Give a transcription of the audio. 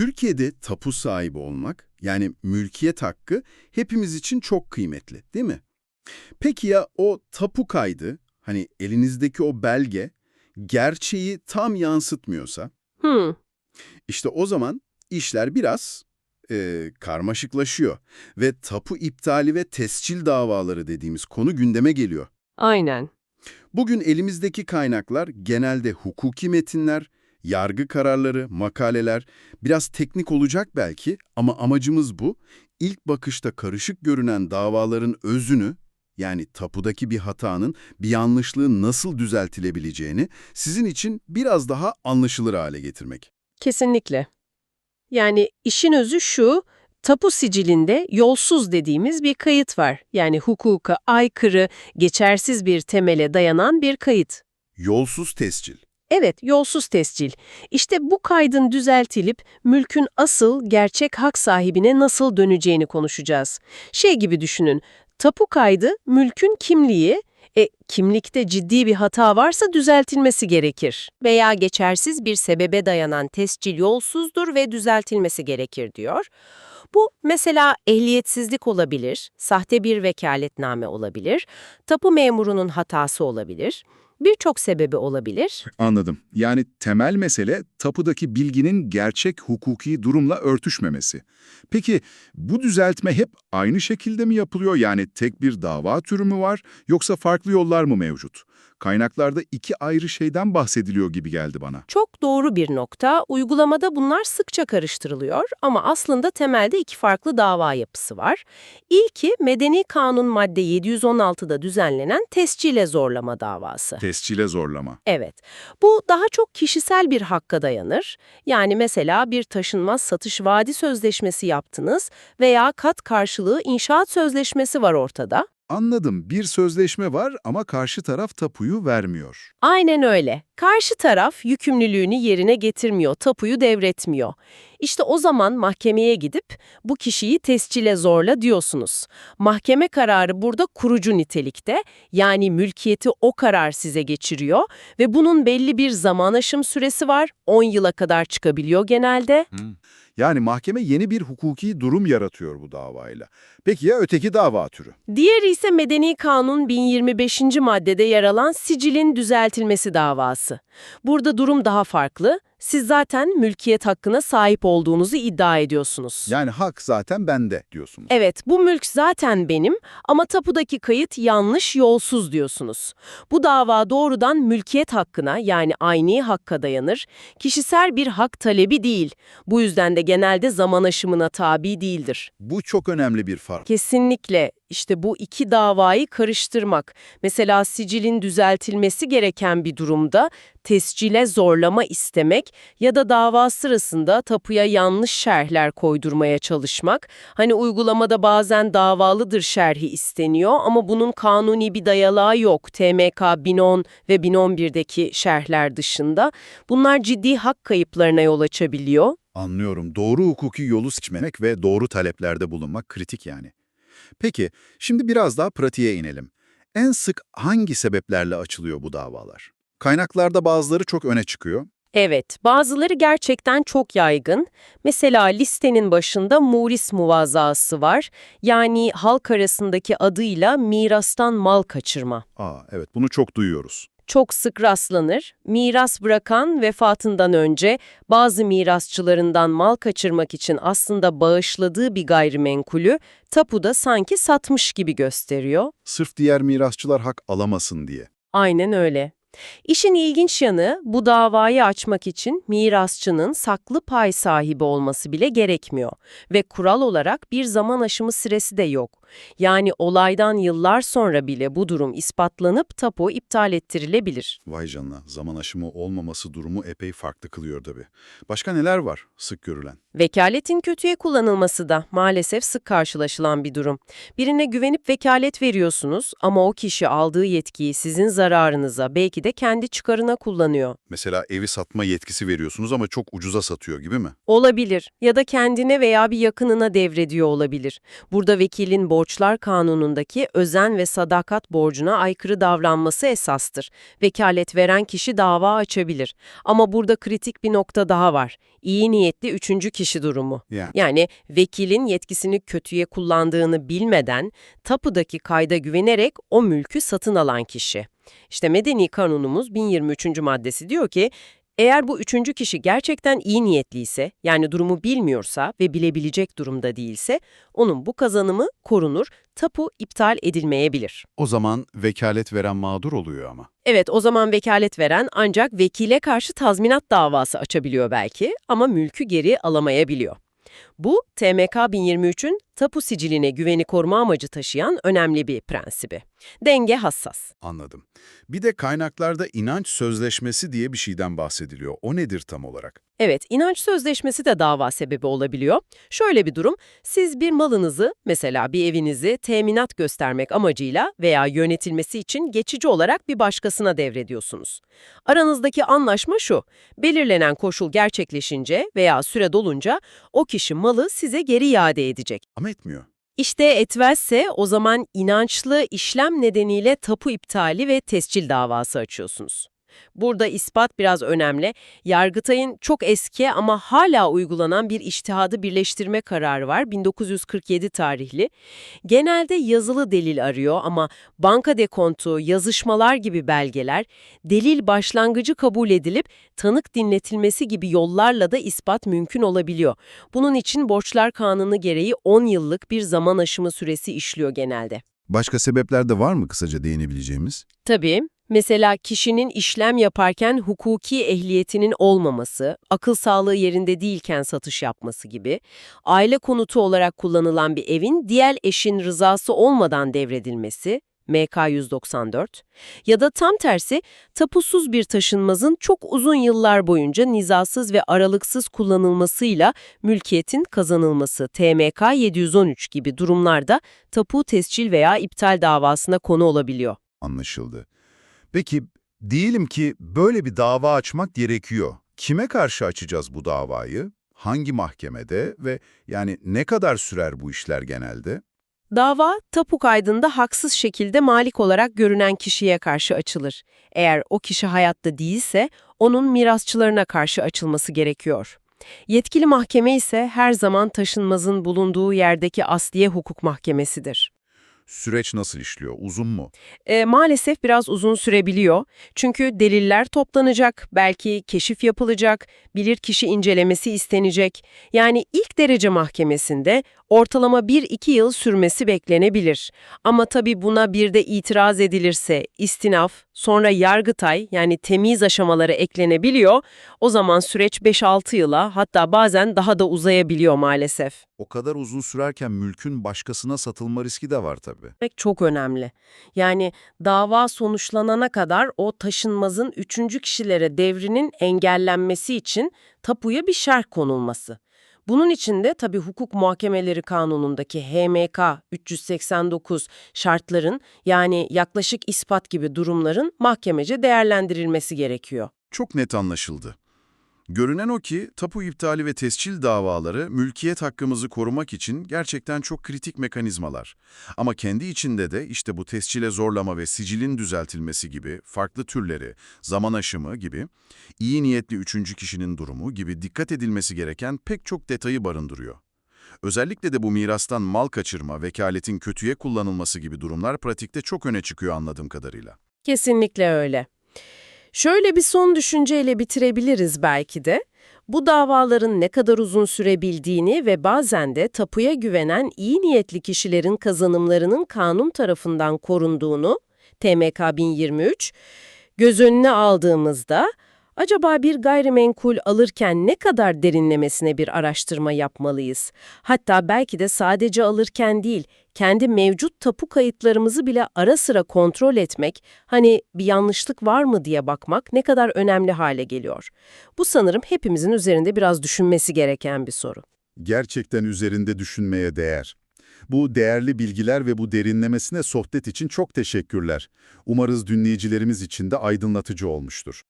Türkiye'de tapu sahibi olmak, yani mülkiyet hakkı hepimiz için çok kıymetli, değil mi? Peki ya o tapu kaydı, hani elinizdeki o belge, gerçeği tam yansıtmıyorsa? Hmm, İşte o zaman işler biraz e, karmaşıklaşıyor ve tapu iptali ve tescil davaları dediğimiz konu gündeme geliyor. aynen. Bugün elimizdeki kaynaklar genelde hukuki metinler, yargı kararları, makaleler, biraz teknik olacak belki ama amacımız bu. İlk bakışta karışık görünen davaların özünü, yani tapudaki bir hatanın, bir yanlışlığın nasıl düzeltilebileceğini sizin için biraz daha anlaşılır hale getirmek. Kesinlikle. Yani işin özü şu, tapu sicilinde yolsuz dediğimiz bir kayıt var. Yani hukuka aykırı, geçersiz bir temele dayanan bir kayıt. Yolsuz tescil. Evet, yolsuz tescil. İşte bu kaydın düzeltilip mülkün asıl, gerçek hak sahibine nasıl döneceğini konuşacağız. Şey gibi düşünün, tapu kaydı mülkün kimliği, e, kimlikte ciddi bir hata varsa düzeltilmesi gerekir. Veya geçersiz bir sebebe dayanan tescil yolsuzdur ve düzeltilmesi gerekir diyor. Bu mesela ehliyetsizlik olabilir, sahte bir vekaletname olabilir, tapu memurunun hatası olabilir, birçok sebebi olabilir. Anladım. Yani temel mesele tapudaki bilginin gerçek hukuki durumla örtüşmemesi. Peki bu düzeltme hep aynı şekilde mi yapılıyor? Yani tek bir dava türü mü var yoksa farklı yollar mı mevcut? Kaynaklarda iki ayrı şeyden bahsediliyor gibi geldi bana. Çok doğru bir nokta. Uygulamada bunlar sıkça karıştırılıyor ama aslında temelde iki farklı dava yapısı var. İlki Medeni Kanun madde 716'da düzenlenen tescile zorlama davası. Tescile zorlama. Evet, bu daha çok kişisel bir hakka dayanır. Yani mesela bir taşınmaz satış vadi sözleşmesi yaptınız veya kat karşılığı inşaat sözleşmesi var ortada. Anladım. Bir sözleşme var ama karşı taraf tapuyu vermiyor. Aynen öyle. Karşı taraf yükümlülüğünü yerine getirmiyor, tapuyu devretmiyor. İşte o zaman mahkemeye gidip bu kişiyi tescile zorla diyorsunuz. Mahkeme kararı burada kurucu nitelikte, yani mülkiyeti o karar size geçiriyor ve bunun belli bir zaman aşım süresi var, 10 yıla kadar çıkabiliyor genelde. Yani mahkeme yeni bir hukuki durum yaratıyor bu davayla. Peki ya öteki dava türü? Diğeri ise Medeni Kanun 1025. maddede yer alan sicilin düzeltilmesi davası. Burada durum daha farklı. Siz zaten mülkiyet hakkına sahip olduğunuzu iddia ediyorsunuz. Yani hak zaten bende diyorsunuz. Evet, bu mülk zaten benim ama tapudaki kayıt yanlış, yolsuz diyorsunuz. Bu dava doğrudan mülkiyet hakkına yani aynı hakka dayanır. Kişisel bir hak talebi değil. Bu yüzden de genelde zaman aşımına tabi değildir. Bu çok önemli bir fark. Kesinlikle işte bu iki davayı karıştırmak. Mesela sicilin düzeltilmesi gereken bir durumda tescile zorlama istemek ya da dava sırasında tapuya yanlış şerhler koydurmaya çalışmak. Hani uygulamada bazen davalıdır şerhi isteniyor ama bunun kanuni bir dayalağı yok. TMK 1010 ve 1011'deki şerhler dışında. Bunlar ciddi hak kayıplarına yol açabiliyor. Anlıyorum. Doğru hukuki yolu seçmek ve doğru taleplerde bulunmak kritik yani. Peki, şimdi biraz daha pratiğe inelim. En sık hangi sebeplerle açılıyor bu davalar? Kaynaklarda bazıları çok öne çıkıyor. Evet, bazıları gerçekten çok yaygın. Mesela listenin başında muris muvazzaası var. Yani halk arasındaki adıyla mirastan mal kaçırma. Aa, evet bunu çok duyuyoruz. Çok sık rastlanır. Miras bırakan vefatından önce bazı mirasçılarından mal kaçırmak için aslında bağışladığı bir gayrimenkulü tapuda sanki satmış gibi gösteriyor. Sırf diğer mirasçılar hak alamasın diye. Aynen öyle. İşin ilginç yanı bu davayı açmak için mirasçının saklı pay sahibi olması bile gerekmiyor ve kural olarak bir zaman aşımı süresi de yok. Yani olaydan yıllar sonra bile bu durum ispatlanıp tapu iptal ettirilebilir. Vay canına, zaman aşımı olmaması durumu epey farklı kılıyor tabii. Başka neler var sık görülen? Vekaletin kötüye kullanılması da maalesef sık karşılaşılan bir durum. Birine güvenip vekalet veriyorsunuz ama o kişi aldığı yetkiyi sizin zararınıza belki de kendi çıkarına kullanıyor. Mesela evi satma yetkisi veriyorsunuz ama çok ucuza satıyor gibi mi? Olabilir ya da kendine veya bir yakınına devrediyor olabilir. Burada vekilin borçlar kanunundaki özen ve sadakat borcuna aykırı davranması esastır. Vekalet veren kişi dava açabilir. Ama burada kritik bir nokta daha var. İyi niyetli üçüncü kişi durumu. Yani. Yani vekilin yetkisini kötüye kullandığını bilmeden tapudaki kayda güvenerek o mülkü satın alan kişi. İşte Medeni Kanunumuz 1023. maddesi diyor ki, eğer bu üçüncü kişi gerçekten iyi niyetliyse, yani durumu bilmiyorsa ve bilebilecek durumda değilse, onun bu kazanımı korunur, tapu iptal edilmeyebilir. O zaman vekalet veren mağdur oluyor ama. Evet, o zaman vekalet veren ancak vekile karşı tazminat davası açabiliyor belki ama mülkü geri alamayabiliyor. Bu, TMK 1023'ün tapu siciline güveni koruma amacı taşıyan önemli bir prensibi. Denge hassas. Anladım. Bir de kaynaklarda inanç sözleşmesi diye bir şeyden bahsediliyor. O nedir tam olarak? Evet, inanç sözleşmesi de dava sebebi olabiliyor. Şöyle bir durum, siz bir malınızı, mesela bir evinizi teminat göstermek amacıyla veya yönetilmesi için geçici olarak bir başkasına devrediyorsunuz. Aranızdaki anlaşma şu, belirlenen koşul gerçekleşince veya süre dolunca o kişi malı size geri iade edecek. Ama etmiyor. İşte etmezse o zaman inançlı işlem nedeniyle tapu iptali ve tescil davası açıyorsunuz. Burada ispat biraz önemli. Yargıtay'ın çok eski ama hala uygulanan bir iştihadı birleştirme kararı var 1947 tarihli. Genelde yazılı delil arıyor ama banka dekontu, yazışmalar gibi belgeler delil başlangıcı kabul edilip tanık dinletilmesi gibi yollarla da ispat mümkün olabiliyor. Bunun için borçlar kanunu gereği 10 yıllık bir zaman aşımı süresi işliyor genelde. Başka sebepler de var mı kısaca değinebileceğimiz? Tabii. Mesela kişinin işlem yaparken hukuki ehliyetinin olmaması, akıl sağlığı yerinde değilken satış yapması gibi, aile konutu olarak kullanılan bir evin diğer eşin rızası olmadan devredilmesi, MK 194, ya da tam tersi tapusuz bir taşınmazın çok uzun yıllar boyunca nizasız ve aralıksız kullanılmasıyla mülkiyetin kazanılması, TMK 713 gibi durumlarda tapu tescil veya iptal davasına konu olabiliyor. Anlaşıldı. Peki diyelim ki böyle bir dava açmak gerekiyor. Kime karşı açacağız bu davayı? Hangi mahkemede ve yani ne kadar sürer bu işler genelde? Dava, tapu kaydında haksız şekilde malik olarak görünen kişiye karşı açılır. Eğer o kişi hayatta değilse, onun mirasçılarına karşı açılması gerekiyor. Yetkili mahkeme ise her zaman taşınmazın bulunduğu yerdeki Asliye Hukuk Mahkemesidir. Süreç nasıl işliyor? Uzun mu? E, maalesef biraz uzun sürebiliyor. Çünkü deliller toplanacak, belki keşif yapılacak, bilirkişi incelemesi istenecek. Yani ilk derece mahkemesinde ortalama 1-2 yıl sürmesi beklenebilir. Ama tabii buna bir de itiraz edilirse istinaf, sonra yargıtay yani temiz aşamaları eklenebiliyor. O zaman süreç 5-6 yıla hatta bazen daha da uzayabiliyor maalesef. O kadar uzun sürerken mülkün başkasına satılma riski de var tabii. çok önemli. Yani dava sonuçlanana kadar o taşınmazın üçüncü kişilere devrinin engellenmesi için tapuya bir şerh konulması. Bunun için de tabii hukuk muhakemeleri kanunundaki HMK 389 şartların yani yaklaşık ispat gibi durumların mahkemece değerlendirilmesi gerekiyor. Çok net anlaşıldı. Görünen o ki tapu iptali ve tescil davaları mülkiyet hakkımızı korumak için gerçekten çok kritik mekanizmalar. Ama kendi içinde de işte bu tescile zorlama ve sicilin düzeltilmesi gibi farklı türleri, zaman aşımı gibi, iyi niyetli üçüncü kişinin durumu gibi dikkat edilmesi gereken pek çok detayı barındırıyor. Özellikle de bu mirastan mal kaçırma, vekaletin kötüye kullanılması gibi durumlar pratikte çok öne çıkıyor anladığım kadarıyla. Kesinlikle öyle. Şöyle bir son düşünceyle bitirebiliriz belki de. Bu davaların ne kadar uzun sürebildiğini ve bazen de tapuya güvenen iyi niyetli kişilerin kazanımlarının kanun tarafından korunduğunu, TMK 1023, göz önüne aldığımızda acaba bir gayrimenkul alırken ne kadar derinlemesine bir araştırma yapmalıyız? Hatta belki de sadece alırken değil, kendi mevcut tapu kayıtlarımızı bile ara sıra kontrol etmek, hani bir yanlışlık var mı diye bakmak ne kadar önemli hale geliyor. Bu sanırım hepimizin üzerinde biraz düşünmesi gereken bir soru. Gerçekten üzerinde düşünmeye değer. Bu değerli bilgiler ve bu derinlemesine sohbet için çok teşekkürler. Umarız dinleyicilerimiz için de aydınlatıcı olmuştur.